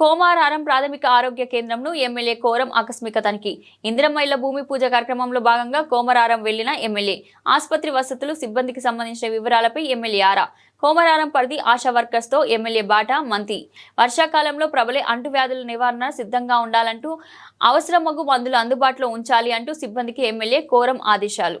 కోమారారం ప్రాథమిక ఆరోగ్య కేంద్రంను MLA quorum ఆకస్మిక తనిఖీ. ఇందిరమ్మ భూమి పూజ కార్యక్రమంలో భాగంగా కోమరారం వెళ్ళిన ఎమ్మెల్యే. ఆసుపత్రి వసతులు సిబ్బందికి సంబంధించిన వివరాలపై ఎమ్మెల్యే ఆరా. కోమరారం పరిధి ఆశా వర్కర్స్తో ఎమ్మెల్యే బాట మంతి. వర్షాకాలంలో ప్రబలే అంటువ్యాధుల నివారణ సిద్ధంగా ఉండాలంటూ అవసరమగు మందులు అందుబాటులో ఉంచాలి అంటూ సిబ్బందికి ఎమ్మెల్యే కోరం ఆదేశాలు.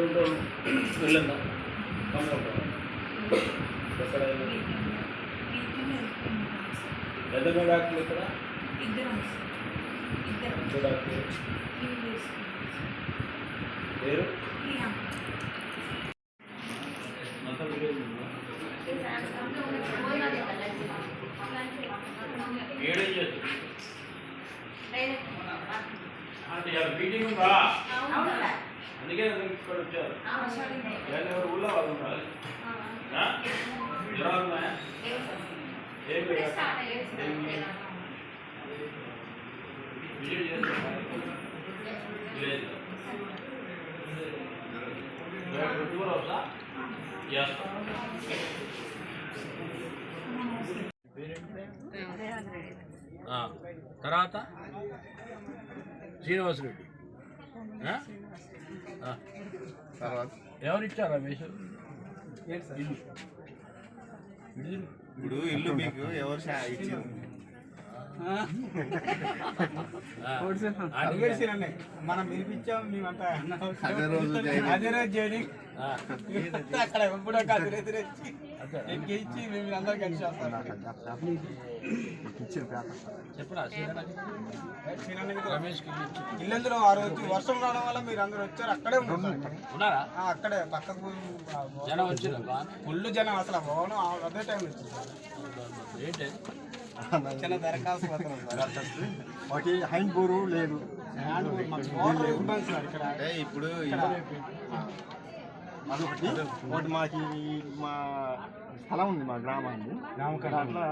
ఉంటావు వెళ్ళందా ఎక్కడ? ఎంతమంది డాక్టర్లు ఇక్కడ ఇంకో డాక్టర్ పేరు? ఏడేం చేస్తుంది అంటే మీటింగ్ ఉందా? అందుకే ఇక్కడ వచ్చారు ఎవరు ఎవరు ఊళ్ళో వాళ్ళు ఉండాలి ఆ? జ్వరాలు ఉన్నాయా ఏం లేదు. ఏమి? విజిట్ చేస్తారా? లేదు. రేపు రుజువులు వస్తా? చేస్తా. ఆ, తర్వాత శ్రీనివాసరెడ్డి ఆ? ఆ. తర్వాత ఎవరు ఇచ్చారా వేషం ఇల్లు ఇల్లు ఇప్పుడు ఇల్లు మీకు ఎవరు షా- ఇచ్చింది ఆ. అడిగేసిరండి. మనం పిలిపించాం మేమంతా అదే రోజు. అదే. అక్కడ ఎప్పుడో ఒక అంతేనా? ఎక్కించి మేము అందరం కలిసి ఇచ్చి. ఇల్లందులో ఆ రోజు వర్షం రావడం వల్ల మీరు అందరూ వచ్చారు అక్కడే ఉన్నారు. అక్కడే పక్కకు జనం వచ్చిందా బాగా? ఫుల్ జనం అసలు భవనం అదే టైం వచ్చింది. ఏంటి? చిన్న దరఖాస్తు. ఒకటి హైన్ బోరు లేదు. ఇప్పుడు అదొకటి. ఒకటి మాకి మా స్థలం ఉంది మా గ్రామాన్ని అట్లా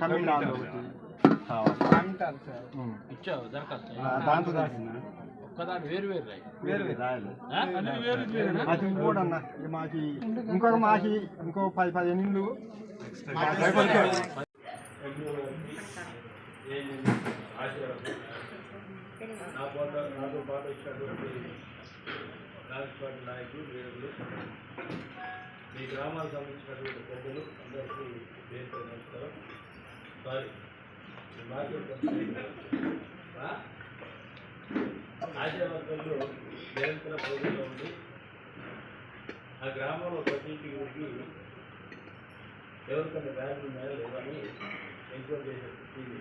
కమిండాలు ఒకటి. ఇచ్చావు దరఖాస్తు. దాంతో? అది ఇంకోటి అన్న. మాకి ఇంకొక మాకి ఇంకో పది పదిహేను పాట నాతో పాటు వచ్చినటువంటి రాజపాటి నాయకులు వేరులు మీ గ్రామాలకు సంబంధించినటువంటి పెద్దలు అందరికీ పేరు నమస్కారం. సారీ ఆశా నిరంతర ప్రజల్లో ఉంది. ఆ గ్రామంలో ప్రతి ఇంటికి ఎవరికైనా వ్యాధులు ఉన్నాయో లేవని ఎంక్వైరీ చేసే ఇది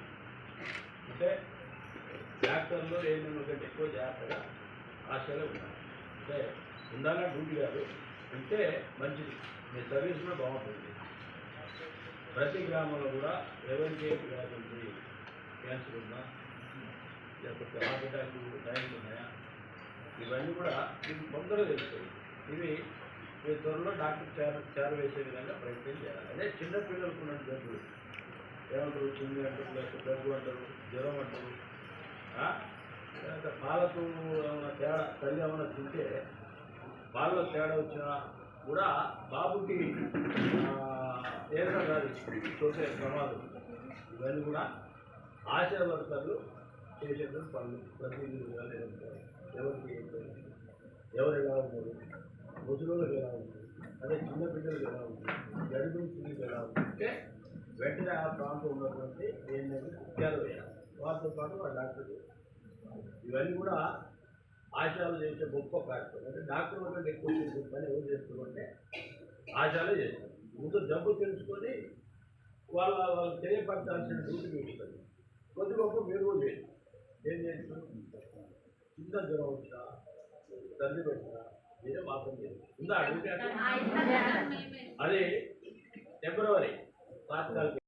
అంటే డాక్టర్లు ఏమైనా కంటే ఎక్కువ జాగ్రత్తగా ఆశలో ఉన్నారు. అంటే ఉండాలని డ్యూటీ కాదు ఉంటే మంచిది. మీ సర్వీస్ కూడా బాగుంటుంది. ప్రతి గ్రామంలో కూడా ఎవరికి ఏ క్యాన్సర్ ఉందా? లేకపోతే హార్ట్ అటాక్ డైన్స్ ఉన్నాయా? ఇవన్నీ కూడా మీకు తొందరగా తెలుస్తాయి ఇవి మీ త్వరలో డాక్టర్ చేర చేరవేసే విధంగా ప్రయత్నం చేయాలి. అదే చిన్నపిల్లలకు ఉన్న జబ్బులు ఏమంటారు? చిన్ని అంటారు లేకపోతే దగ్గు అంటారు జ్వరం అంటారు. అంటే పాలకు ఏమైనా తేడా తల్లి ఏమైనా తింటే పాలలో తేడా వచ్చినా కూడా బాబుకి ఏదైనా కాదు చూసే ప్రమాదం. ఇవన్నీ కూడా ఆశా చేసేటువంటి పనులు. ప్రతినిధులుగా లేదంటే ఎవరికి ఏం ఎవరు ఎలా ఉన్నారు? ముసలికి ఎలా ఉంటుంది అదే చిన్న బిడ్డలకు ఎలా ఉంది గర్భిణీ స్త్రీలకు ఎలా ఉంది వెంటనే ఆ ప్రాంతం ఉన్నటువంటి ఏంటంటే ముఖ్యాలు వేయాలి. వారితో పాటు ఆ డాక్టర్ ఇవన్నీ కూడా ఆశాలు చేసే గొప్ప కార్యక్రమం అంటే డాక్టర్ కంటే ఎక్కువ చేసే పని ఎవరు చేస్తున్నారంటే ఆశాలే చేస్తారు. ముందు జబ్బు తెలుసుకొని వాళ్ళ వాళ్ళకి తెలియపరచాల్సిన డ్యూటీ ఉంటుంది కొద్ది గొప్ప మీరు చేయండి. ఏం చేస్తారు చిన్న జ్వరం వచ్చినా తల్లి పెట్టినా మీరే మాత్రం చేయండి. ఉందా డ్యూటీ అది ఫిబ్రవరి తాత్కాలిక